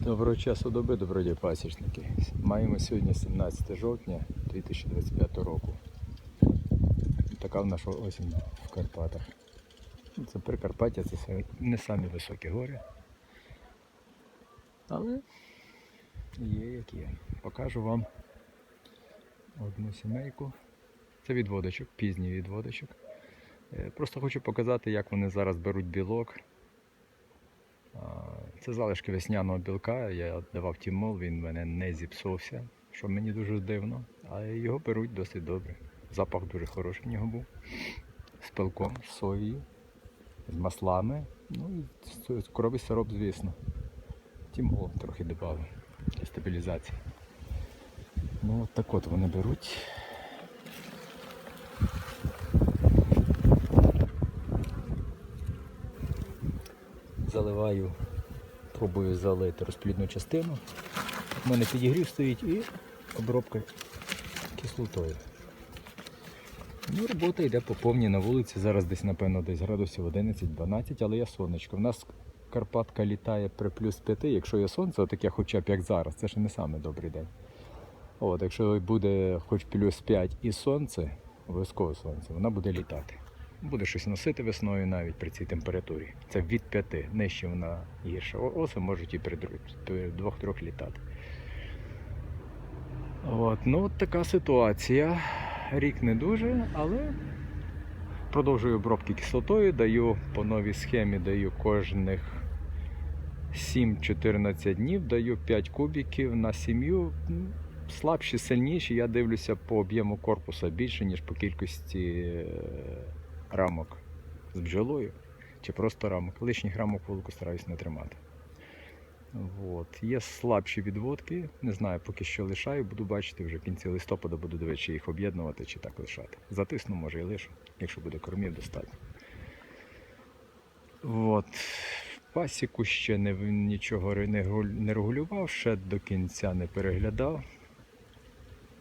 Доброго часу доби, добродій пасічники. Маємо сьогодні 17 жовтня 2025 року. Така в наша осінь в Карпатах. Це Прикарпаття, це не самі високі гори. Але є як є. Покажу вам одну сімейку. Це відводочок, пізній відводочок. Е, Просто хочу показати, як вони зараз беруть білок. Це залишки весняного білка. Я давав тімол, він мене не зіпсувався, що мені дуже дивно. А його беруть досить добре. Запах дуже хороший в нього був. З пилком, з соєю, з маслами. Ну і цукровий сироп, звісно. Тімол трохи додав для стабілізації. Ну от так от вони беруть. Заливаю, пробую залити розплідну частину. У мене підігрів стоїть і обробка кислотою. Ну, робота йде по повній на вулиці. Зараз десь, напевно, десь градусів 11-12, але є сонечко. У нас Карпатка літає при плюс 5, якщо є сонце, отаке хоча б як зараз, це ж не самий добрий день. От, якщо буде хоч плюс 5 і сонце, обов'язково сонце, вона буде літати. Буде щось носити весною навіть при цій температурі. Це від 5, нижче вона гірша. Оси можуть і при 2-3 літати. От, ну от така ситуація. Рік не дуже, але продовжую обробки кислотою, даю по новій схемі, даю кожних 7-14 днів, даю 5 кубіків на сім'ю. Слабші, сильніші, я дивлюся по об'єму корпуса більше, ніж по кількості е, рамок з бджолою чи просто рамок. Лишніх рамок вулику стараюсь не тримати. От. Є слабші відводки, не знаю, поки що лишаю, буду бачити вже в кінці листопада, буду дивитися, чи їх об'єднувати чи так лишати. Затисну, може і лишу, якщо буде кормів достатньо. От. Пасіку ще не, нічого не, регулював, ще до кінця не переглядав.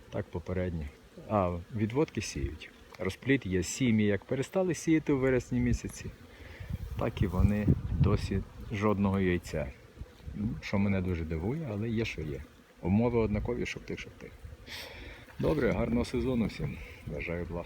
Так попередньо. А, відводки сіють. Розпліт є сім'ї, як перестали сіяти у вересні місяці, так і вони досі жодного яйця. Ну, Що мене дуже дивує, але є, що є. Умови однакові, щоб тих. Добре, гарного сезону всім. Бажаю благ.